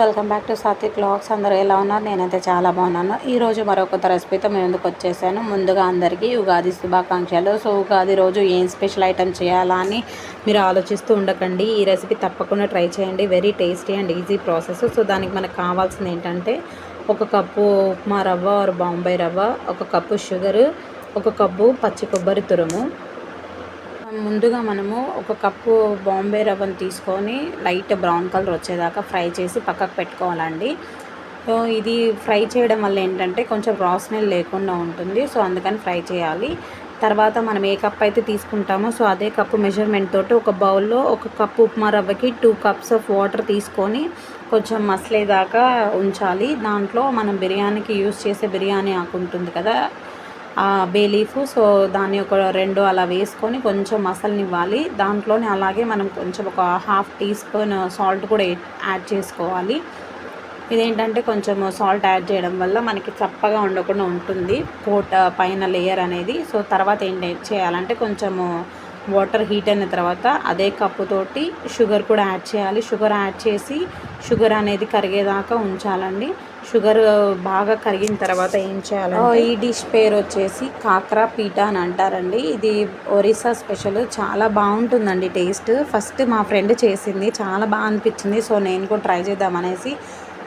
Welcome back to Sathvik blogs అందరూ ఎలా ఉన్నారు? నేనైతే చాలా బాగున్నాను. ఈరోజు మరో కొత్త రెసిపీతో మేము ఎందుకు వచ్చేసాను? ముందుగా అందరికీ ఉగాది శుభాకాంక్షలు. సో ఉగాది రోజు ఏం స్పెషల్ ఐటమ్ చేయాలా అని మీరు ఆలోచిస్తూ ఉండకండి. ఈ రెసిపీ తప్పకుండా ట్రై చేయండి. Very tasty and easy process. So దానికి మనకు కావాల్సింది ఏంటంటే ఒక కప్పు ఉప్మా రవ్వ ఆర్ బాంబే రవ్వ ఒక కప్పు షుగరు ఒక కప్పు పచ్చి కొబ్బరి తురుము ముందుగా మనము ఒక కప్పు బాంబే రవ్వను తీసుకొని లైట్ బ్రౌన్ కలర్ వచ్చేదాకా ఫ్రై చేసి పక్కకు పెట్టుకోవాలండి. సో ఇది ఫ్రై చేయడం వల్ల ఏంటంటే కొంచెం రా స్మెల్ లేకుండా ఉంటుంది. సో అందుకని ఫ్రై చేయాలి. తర్వాత మనం ఏ కప్ అయితే తీసుకుంటామో సో అదే కప్పు మెజర్మెంట్ తోటి ఒక బౌల్లో ఒక కప్పు ఉప్మా రవ్వకి టూ కప్స్ ఆఫ్ వాటర్ తీసుకొని కొంచెం మసలేదాకా ఉంచాలి. దాంట్లో మనం బిర్యానీకి యూస్ చేసే బిర్యానీ ఆకు ఉంటుంది కదా బే లీఫ్ సో దాన్ని ఒక రెండు అలా వేసుకొని కొంచెం మసలనివ్వాలి దాంట్లోనే అలాగే మనం కొంచెం ఒక హాఫ్ టీ స్పూన్ సాల్ట్ కూడా యాడ్ చేసుకోవాలి. ఇదేంటంటే కొంచెం సాల్ట్ యాడ్ చేయడం వల్ల మనకి చప్పగా ఉండకుండా ఉంటుంది కోట పైన లేయర్ అనేది. సో తర్వాత ఏంటి చేయాలంటే కొంచెము వాటర్ హీట్ అయిన తర్వాత అదే కప్పుతోటి షుగర్ కూడా యాడ్ చేయాలి. షుగర్ యాడ్ చేసి షుగర్ అనేది కరిగేదాకా ఉంచాలండి. షుగర్ బాగా కరిగిన తర్వాత ఏం చేయాలి ఈ డిష్ పేరు వచ్చేసి కాకరా పీట అని అంటారండి. ఇది ఒరిస్సా స్పెషల్. చాలా బాగుంటుందండి టేస్ట్. ఫస్ట్ మా ఫ్రెండ్ చేసింది. చాలా బాగా అనిపించింది. సో నేను కూడా ట్రై చేద్దామనేసి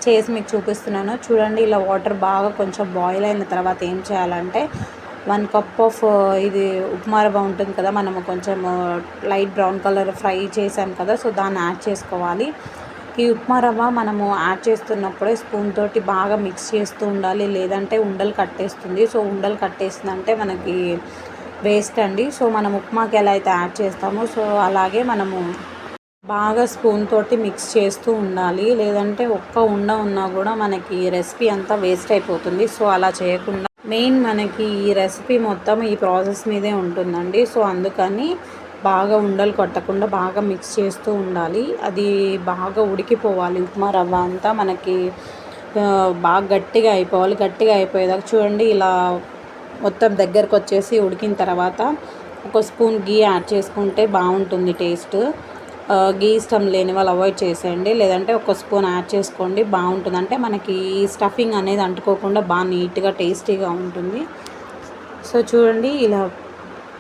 చేసి మీకు చూపిస్తున్నాను. చూడండి ఇలా వాటర్ బాగా కొంచెం బాయిల్ అయిన తర్వాత ఏం చేయాలంటే వన్ కప్ ఆఫ్ ఇది ఉప్మా రవ్వ ఉంటుంది కదా మనము కొంచెం లైట్ బ్రౌన్ కలర్ ఫ్రై చేసాం కదా సో దాన్ని యాడ్ చేసుకోవాలి. ఈ ఉప్మా రవ్వ మనము యాడ్ చేస్తున్నప్పుడే స్పూన్ తోటి బాగా మిక్స్ చేస్తూ ఉండాలి. లేదంటే ఉండలు కట్టేస్తుంది. సో ఉండలు కట్టేసిందంటే మనకి వేస్ట్ అండి. సో మనం ఉప్మాకి ఎలా అయితే యాడ్ చేస్తామో సో అలాగే మనము బాగా స్పూన్ తోటి మిక్స్ చేస్తూ ఉండాలి. లేదంటే ఒక్క ఉండ ఉన్నా కూడా మనకి రెసిపీ అంతా వేస్ట్ అయిపోతుంది. సో అలా చేయకుండా మెయిన్ మనకి ఈ రెసిపీ మొత్తం ఈ ప్రాసెస్ మీదే ఉంటుందండి. సో అందుకని బాగా ఉండలు కొట్టకుండా బాగా మిక్స్ చేస్తూ ఉండాలి. అది బాగా ఉడికిపోవాలి. ఉప్మా రవ్వ అంతా మనకి బాగా గట్టిగా అయిపోవాలి. గట్టిగా అయిపోయేదాకా చూడండి ఇలా మొత్తం దగ్గరకు వచ్చేసి ఉడికిన తర్వాత ఒక స్పూన్ గీ యాడ్ చేసుకుంటే బాగుంటుంది టేస్ట్. గీ ఇష్టం లేని వాళ్ళు అవాయిడ్ చేసేయండి. లేదంటే ఒక స్పూన్ యాడ్ చేసుకోండి బాగుంటుంది. అంటే మనకి స్టఫింగ్ అనేది అంటుకోకుండా బాగా నీట్గా టేస్టీగా ఉంటుంది. సో చూడండి ఇలా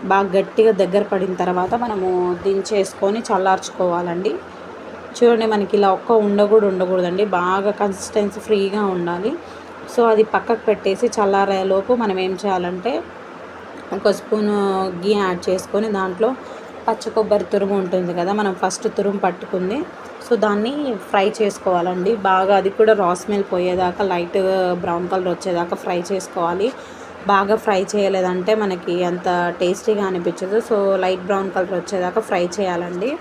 బాగా గట్టిగా దగ్గర పడిన తర్వాత మనము దించేసుకొని చల్లార్చుకోవాలండి. చూడండి మనకి ఇలా ఒక్క ఉండకూడదు ఉండకూడదండి. బాగా కన్సిస్టెన్సీ ఫ్రీగా ఉండాలి. సో అది పక్కకు పెట్టేసి చల్లారేలోపు మనం ఏం చేయాలంటే ఒక స్పూను గీ యాడ్ చేసుకొని దాంట్లో పచ్చ కొబ్బరి తురుము ఉంటుంది కదా మనం ఫస్ట్ తురుము పట్టుకుంది. సో దాన్ని ఫ్రై చేసుకోవాలండి. బాగా అది కూడా రా స్మెల్ పోయేదాకా లైట్ బ్రౌన్ కలర్ వచ్చేదాకా ఫ్రై చేసుకోవాలి. బాగా ఫ్రై చేయలేదంటే మనకి అంత టేస్టీగా అనిపించదు. సో లైట్ బ్రౌన్ కలర్ వచ్చేదాకా ఫ్రై చేయాలండి.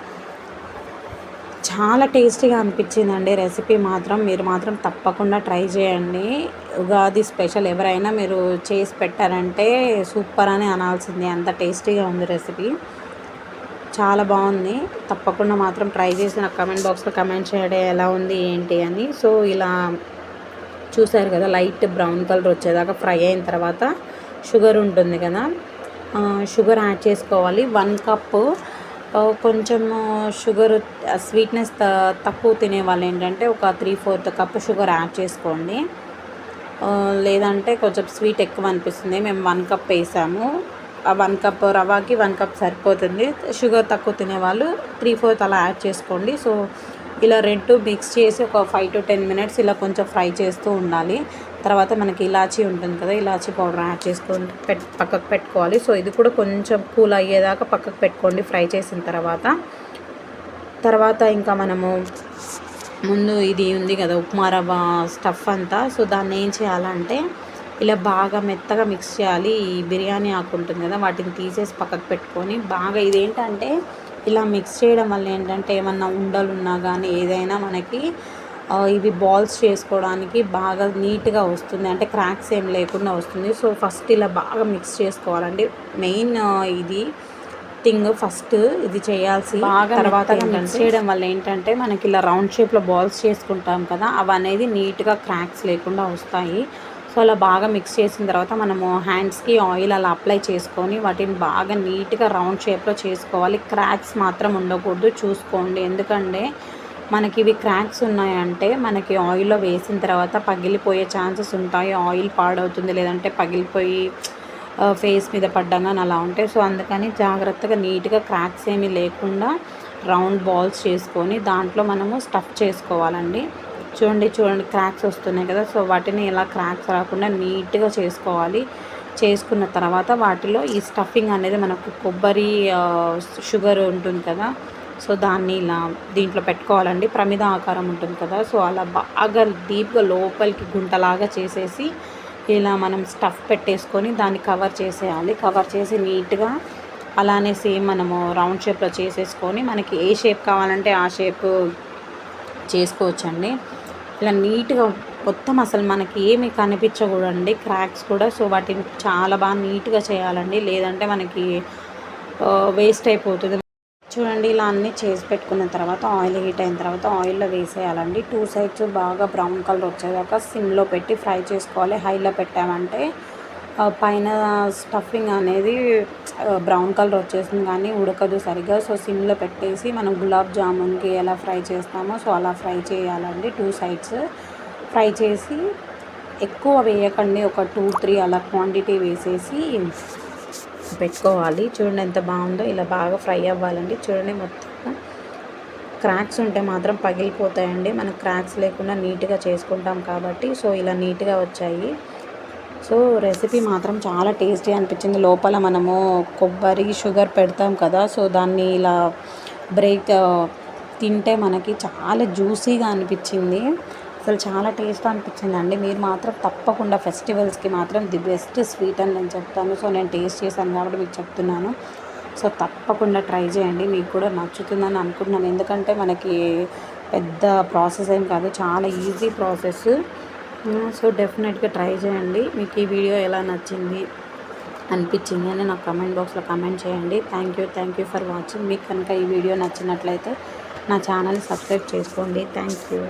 చాలా టేస్టీగా అనిపించిందండి రెసిపీ మాత్రం. మీరు మాత్రం తప్పకుండా ట్రై చేయండి. ఉగాది స్పెషల్ ఎవరైనా మీరు చేసి పెట్టారంటే సూపర్ అని అనాల్సింది. అంత టేస్టీగా ఉంది రెసిపీ. చాలా బాగుంది. తప్పకుండా మాత్రం ట్రై చేసి నాకు కమెంట్ బాక్స్లో కమెంట్ చేయడం. ఎలా ఉంది ఏంటి అని. సో ఇలా చూసారు కదా లైట్ బ్రౌన్ కలర్ వచ్చేదాకా ఫ్రై అయిన తర్వాత షుగర్ ఉంటుంది కదా షుగర్ యాడ్ చేసుకోవాలి. వన్ కప్పు కొంచెం షుగర్ స్వీట్నెస్ తక్కువ తినే వాళ్ళు ఏంటంటే ఒక three fourth cup sugar add చేసుకోండి. లేదంటే కొంచెం స్వీట్ ఎక్కువ అనిపిస్తుంది. మేము వన్ కప్ వేసాము. ఆ వన్ కప్ రవాకి వన్ కప్ సరిపోతుంది. షుగర్ తక్కువ తినేవాళ్ళు త్రీ ఫోర్త్ అలా యాడ్ చేసుకోండి. సో ఇలా రెండు మిక్స్ చేసి ఒక ఫైవ్ టు టెన్ మినిట్స్ ఇలా కొంచెం ఫ్రై చేస్తూ ఉండాలి. తర్వాత మనకి ఇలాచీ ఉంటుంది కదా ఇలాచీ పౌడర్ యాడ్ చేసుకొని పెట్ పక్కకు పెట్టుకోవాలి. సో ఇది కూడా కొంచెం కూల్ అయ్యేదాకా పక్కకు పెట్టుకోండి ఫ్రై చేసిన తర్వాత. తర్వాత ఇంకా మనము ముందు ఇది ఉంది కదా ఉప్మా రవ్వ స్టఫ్ అంతా. సో దాన్ని ఏం చేయాలంటే ఇలా బాగా మెత్తగా మిక్స్ చేయాలి. ఈ బిర్యానీ ఆకు ఉంటుంది కదా వాటిని తీసేసి పక్కకు పెట్టుకొని బాగా ఇదేంటంటే ఇలా మిక్స్ చేయడం వల్ల ఏంటంటే ఏమన్నా ఉండలు ఉన్నా కానీ ఏదైనా మనకి ఇవి బాల్స్ చేసుకోవడానికి బాగా నీట్గా వస్తుంది. అంటే క్రాక్స్ ఏం లేకుండా వస్తుంది. సో ఫస్ట్ ఇలా బాగా మిక్స్ చేసుకోవాలండి. మెయిన్ ఇది థింగ్ ఫస్ట్ ఇది చేయాల్సి బాగా తర్వాత మిక్స్ చేయడం వల్ల ఏంటంటే మనకి ఇలా రౌండ్ షేప్లో బాల్స్ చేసుకుంటాం కదా అవి అనేది నీట్గా క్రాక్స్ లేకుండా వస్తాయి. సో అలా బాగా మిక్స్ చేసిన తర్వాత మనము హ్యాండ్స్కి ఆయిల్ అలా అప్లై చేసుకొని వాటిని బాగా నీట్గా రౌండ్ షేప్లో చేసుకోవాలి. క్రాక్స్ మాత్రం ఉండకూడదు. చూసుకోండి. ఎందుకంటే మనకి ఇవి క్రాక్స్ ఉన్నాయంటే మనకి ఆయిల్లో వేసిన తర్వాత పగిలిపోయే ఛాన్సెస్ ఉంటాయి. ఆయిల్ పాడవుతుంది. లేదంటే పగిలిపోయి ఫేస్ మీద పడ్డంగాని అలా ఉంటాయి సో అందుకని జాగ్రత్తగా నీట్గా క్రాక్స్ ఏమీ లేకుండా రౌండ్ బాల్స్ చేసుకొని దాంట్లో మనము స్టఫ్ చేసుకోవాలండి. చూడండి చూడండి క్రాక్స్ వస్తున్నాయి కదా. సో వాటిని ఇలా క్రాక్స్ రాకుండా నీట్గా చేసుకోవాలి. చేసుకున్న తర్వాత వాటిలో ఈ స్టఫింగ్ అనేది మనకు కొబ్బరి షుగర్ ఉంటుంది కదా. సో దాన్ని ఇలా దీంట్లో పెట్టుకోవాలండి. ప్రమిద ఆకారం ఉంటుంది కదా. సో అలా బాగా డీప్గా లోపలికి గుంటలాగా చేసేసి ఇలా మనం స్టఫ్ పెట్టేసుకొని దాన్ని కవర్ చేసేయాలి. కవర్ చేసి నీట్గా అలానే సేమ్ మనము రౌండ్ షేప్లో చేసేసుకొని మనకి ఏ షేప్ కావాలంటే ఆ షేప్ చేసుకోవచ్చండి. ఇలా నీట్గా మొత్తం అసలు మనకి ఏమి కనిపించకూడండి క్రాక్స్ కూడా సో వాటిని చాలా బాగా నీట్గా చేయాలండి. లేదంటే మనకి వేస్ట్ అయిపోతుంది. చూడండి ఇలా అన్నీ చేసి పెట్టుకున్న తర్వాత ఆయిల్ హీట్ అయిన తర్వాత ఆయిల్లో వేసేయాలండి. టూ సైడ్స్ బాగా బ్రౌన్ కలర్ వచ్చేదాకా సిమ్లో పెట్టి ఫ్రై చేసుకోవాలి. హైలో పెట్టామంటే పైన స్టఫింగ్ అనేది బ్రౌన్ కలర్ వచ్చేసింది కానీ ఉడకదు సరిగ్గా. సో సిమ్లో పెట్టేసి మనం గులాబ్ జామున్కి ఎలా ఫ్రై చేస్తామో సో అలా ఫ్రై చేయాలండి టూ సైడ్స్. ఫ్రై చేసి ఎక్కువ వేయకండి ఒక టూ త్రీ అలా క్వాంటిటీ వేసేసి పెట్టుకోవాలి. చూడండి ఎంత బాగుందో ఇలా బాగా ఫ్రై అవ్వాలండి. చూడండి మొత్తం క్రాక్స్ ఉంటే మాత్రం పగిలిపోతాయండి. మనం క్రాక్స్ లేకుండా నీట్గా చేసుకుంటాం కాబట్టి సో ఇలా నీట్గా వచ్చాయి. సో రెసిపీ మాత్రం చాలా టేస్టీ అనిపించింది. లోపల మనము కొబ్బరి షుగర్ పెడతాం కదా సో దాన్ని ఇలా బ్రేక్ తింటే మనకి చాలా జ్యూసీగా అనిపించింది. అసలు చాలా టేస్ట్ అనిపించింది అండి. మీరు మాత్రం తప్పకుండా ఫెస్టివల్స్కి మాత్రం ది బెస్ట్ స్వీట్ అని నేను చెప్తాను. సో నేను టేస్ట్ చేశాను కాబట్టి మీకు చెప్తున్నాను. సో తప్పకుండా ట్రై చేయండి. మీకు కూడా నచ్చుతుందని అనుకుంటున్నాను. ఎందుకంటే మనకి పెద్ద ప్రాసెస్ ఏం కాదు. చాలా ఈజీ ప్రాసెస్. సో డెఫినెట్గా ట్రై చేయండి. మీకు ఈ వీడియో ఎలా నచ్చింది అనిపించింది అని నాకు కమెంట్ బాక్స్లో కమెంట్ చేయండి. Thank you thank you for watching మీకు కనుక ఈ వీడియో నచ్చినట్లయితే నా ఛానల్ సబ్స్క్రైబ్ చేసుకోండి. Thank you